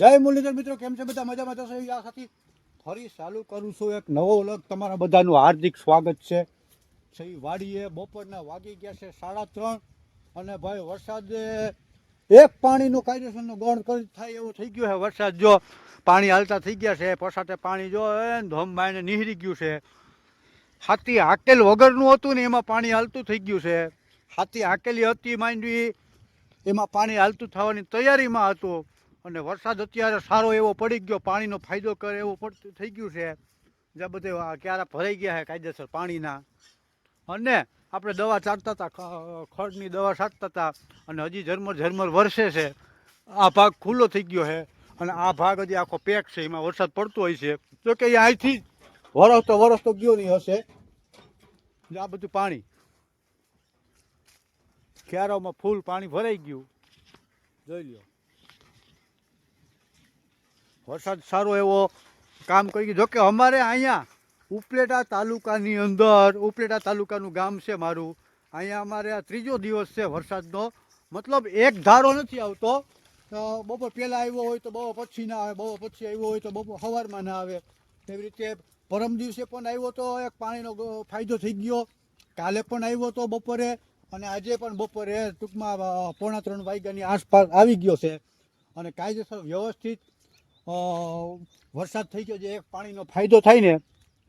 જય મુરલીધર મિત્રો, કેમ છે બધા? મજામાં જશો એવી સાથી ફરી ચાલુ કરું છું એક નવો વ્લોગ. તમારા બધાનું હાર્દિક સ્વાગત છે. સહી વાડીએ બપોરના વાગી ગયા છે સાડા ત્રણ અને ભાઈ વરસાદે એક પાણીનું કાયદેસરનું ગણ કરી થાય એવું થઈ ગયું છે વરસાદ. જો પાણી હાલતા થઈ ગયા છે પસાતે પાણી જો ધોમ બાઈને નીહરી ગયું છે. હાથી હાકેલ વગરનું હતું ને એમાં પાણી હાલતું થઈ ગયું છે. હાથી હાકેલી હતી માંડવી, એમાં પાણી હાલતું થવાની તૈયારીમાં હતું. અને વરસાદ અત્યારે સારો એવો પડી ગયો, પાણીનો ફાયદો કરે એવો થઈ ગયું છે. જ્યાં બધે ક્યારે ભરાઈ ગયા છે કાયદેસર પાણીના. અને આપણે દવા છાંટતા હતા ખડની દવા છાંટતા હતા અને હજી ઝરમર ઝરમર વરસે છે. આ ભાગ ખુલ્લો થઈ ગયો છે અને આ ભાગ હજી આખો પેક છે, એમાં વરસાદ પડતો હોય છે. જો કે અહીંથી વરસ તો વરસ તો ગયો નહીં હશે. આ બધું પાણી. ક્યારોમાં ફૂલ પાણી ભરાઈ ગયું. જોઈ લ્યો. વરસાદ સારો એવો કામ કરી ગયું. જોકે અમારે અહીંયા ઉપલેટા તાલુકાની અંદર, ઉપલેટા તાલુકાનું ગામ છે મારું. અહીંયા અમારે આ ત્રીજો દિવસ છે વરસાદનો. મતલબ એક ધારો નથી આવતો. બપોર પહેલાં આવ્યો હોય તો બપોર પછી ના આવે, બપોર પછી આવ્યો હોય તો બપોર સવારમાં ના આવે. એવી રીતે પરમ દિવસે પણ આવ્યો તો એક પાણીનો ફાયદો થઈ ગયો. કાલે પણ આવ્યો તો બપોરે અને આજે પણ બપોરે ટૂંકમાં પોણા ત્રણ વાગ્યાની આસપાસ આવી ગયો છે. અને કાયદેસર વ્યવસ્થિત વરસાદ થઈ ગયો જે એક પાણીનો ફાયદો થાય ને,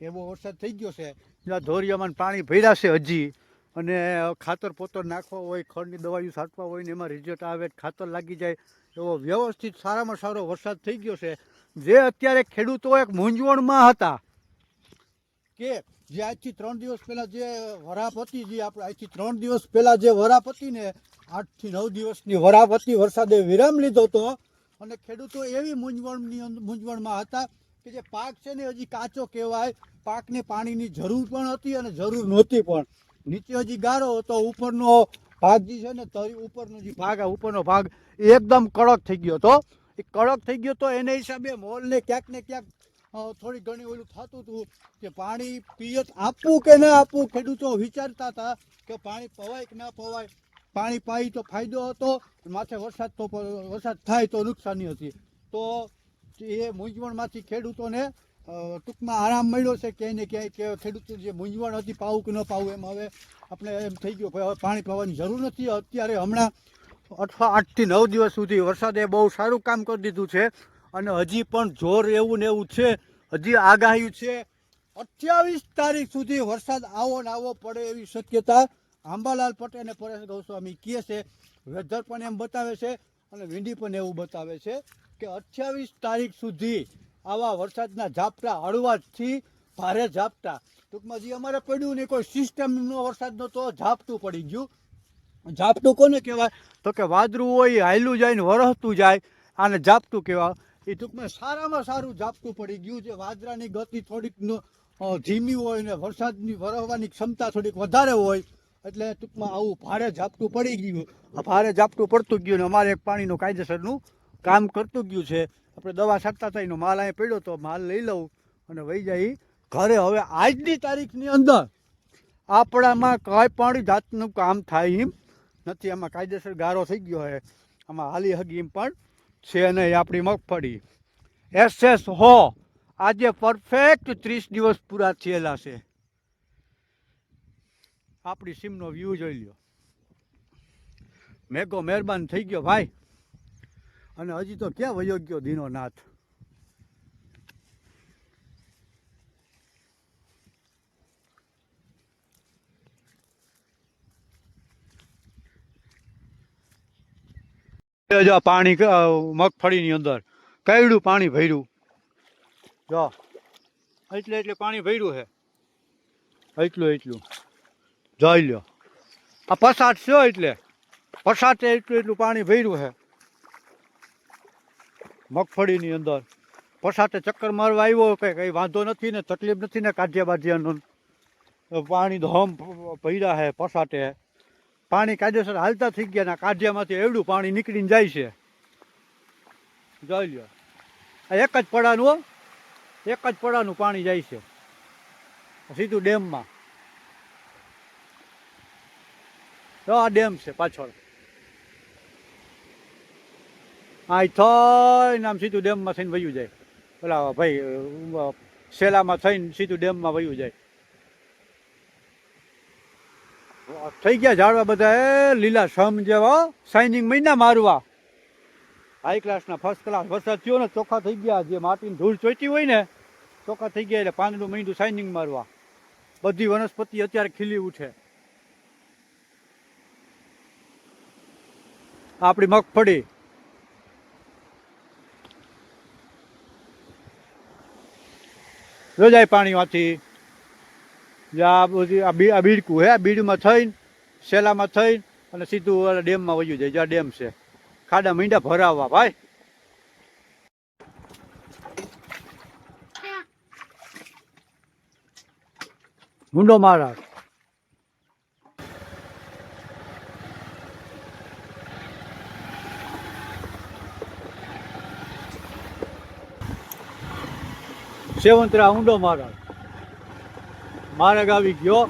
એવો વરસાદ થઈ ગયો છે. જ્યાં ધોરિયામાં પાણી ભર્યા છે હજી. અને ખાતર પોતર નાખવા હોય ખડની દવાઈઓ છાંટવા હોય ને એમાં રિઝલ્ટ આવે ખાતર લાગી જાય. એવો વ્યવસ્થિત સારામાં સારો વરસાદ થઈ ગયો છે. જે અત્યારે ખેડૂતો એક મૂંઝવણમાં હતા. કે જે આજથી ત્રણ દિવસ પહેલાં જે વરાપ હતી જે આપણે આજથી ત્રણ દિવસ પહેલાં જે વરાપ હતી ને, આઠથી નવ દિવસની વરાપ હતી વરસાદે વિરામ લીધો હતો અને ખેડૂતો એવી મૂંઝવણની મૂંઝવણમાં હતા કે જે પાક છે ને હજી કાચો કહેવાય. પાકને પાણીની જરૂર પણ હતી અને જરૂર નહોતી પણ. નીચે હજી ગારો હતો, ઉપરનો ભાગ જે છે ને તરી, ઉપરનો જે ભાગ આ ઉપરનો ભાગ એકદમ કડક થઈ ગયો હતો. એ કડક થઈ ગયો તો એને હિસાબે મોલને ક્યાંક ને ક્યાંક થોડી ઘણી ઓલું થતું હતું કે પાણી પિયત આપવું કે ના આપવું ખેડૂતો વિચારતા હતા કે પાણી પવાય કે ના પવાય. પાણી પાઈ તો ફાયદો હતો, માથે વરસાદ તો વરસાદ થાય તો નુકસાની હતી. તો એ મૂંઝવણમાંથી ખેડૂતોને ટૂંકમાં આરામ મળ્યો છે ક્યાંય ને ક્યાંય કે ખેડૂતો જે મૂંઝવણ હતી પાવું કે ન પાવું એમ હવે આપણે એમ થઈ ગયું, હવે પાણી પાવાની જરૂર નથી. અત્યારે હમણાં અઠવા આઠથી નવ દિવસ સુધી વરસાદે બહુ સારું કામ કરી દીધું છે અને હજી પણ જોર એવું ને એવું છે, હજી આગાહી છે. અઠ્યાવીસ તારીખ સુધી વરસાદ આવો ને આવો પડે એવી શક્યતા આંબાલાલ પટેલ અને પરેશ ગોસ્વામી કહે છે, વેધર પણ એમ બતાવે છે અને વિંડી પણ એવું બતાવે છે કે અઠ્યાવીસ તારીખ સુધી આવા વરસાદના ઝાપટા હળવાથી ભારે ઝાપટા. ટૂંકમાં જે અમારે પડ્યું ને કોઈ સિસ્ટમનો વરસાદ નહોતો, ઝાપટું પડી ગયું. ઝાપટું કોને કહેવાય? તો કે વાદળું હોય, હાયલું જાય ને વરસતું જાય, આને ઝાપટું કહેવાય. એ ટૂંકમાં સારામાં સારું ઝાપટું પડી ગયું છે. વાદળાની ગતિ થોડીક ધીમી હોય ને વરસાદની વરસવાની ક્ષમતા થોડીક વધારે હોય એટલે ટૂંકમાં આવું ભારે ઝાપટું પડી ગયું. ભારે ઝાપટું પડતું ગયું ને અમારે એક પાણીનું કાયદેસરનું કામ કરતું ગયું છે. આપણે દવા છાંટતા એનો માલ અહીં પડ્યો તો માલ લઈ લઉં અને વહી જાય. ઘરે હવે આજની તારીખની અંદર આપણામાં કાંઈ પણ જાતનું કામ થાય એમ નથી. આમાં કાયદેસર ગારો થઈ ગયો છે. આમાં હાલી હગી એમ પણ છે નહીં આપણી મગફળી. એસ એસ હો. આજે પરફેક્ટ ત્રીસ દિવસ પૂરા થયેલા છે. આપણી સીમનો વ્યૂ જોઈ લ્યો. મેઘો મહેરબાન થઈ ગયો ભાઈ. અને હજી તો ક્યાં વયો ગયો દીનો નાથ? જો પાણી મગફળીની અંદર કયડું પાણી ભર્યું? જો, એટલે એટલે પાણી ભર્યું છે એટલું એટલું. જોઈ લ્યો. આ પસાટ છે એટલે. પસાટે એટલું એટલું પાણી ભર્યું છે. મગફળીની અંદર. પસાટે ચક્કર મારવા આવ્યો કે કંઈ વાંધો નથી ને, તકલીફ નથી ને કાઢ્યા બાજ્યાનું પાણી ધોમ ભર્યા છે પસાટે પાણી કાયદેસર હાલતા થઈ ગયા ને કાઢિયામાંથી એવડું પાણી નીકળીને જાય છે. જોઈ લ્યો. આ એક જ પડાનું. એક જ પડાનું પાણી જાય છે. સીધું ડેમમાં. જો આ ડેમ છે પાછળ. આ થઈને આમ સીધું ડેમમાં થઈને વયું જાય. પેલા ભાઈ શેલામાં થઈને સીધું ડેમમાં વયું જાય. થઈ ગયા ઝાડવા બધા, એ લીલા સમ જેવા શાઇનિંગ મહિના મારવા. હાઈ ક્લાસના ફર્સ્ટ ક્લાસ વરસાદ થયો ને ચોખ્ખા થઈ ગયા, જે માટીની ધૂળ ચોઈતી હોય ને, ચોખ્ખા થઈ ગયા એટલે પાંદડું મહિનું શાઇનિંગ મારવા. બધી વનસ્પતિ અત્યારે ખીલી ઉઠે. આપણી મગફળી રોજાય પાણીમાંથી. જે આ બધી આ બી આ બીડકું હે આ બીડમાં થઈને સેલામાં થઈને અને સીધું ડેમમાં વયું જાય. જ્યાં ડેમ છે. ખાડા મીંડા ભરાવવા ભાઈ. મુંડો મહારાજ સેવંતરા ઊંડો મારા મારા આવી ગયો.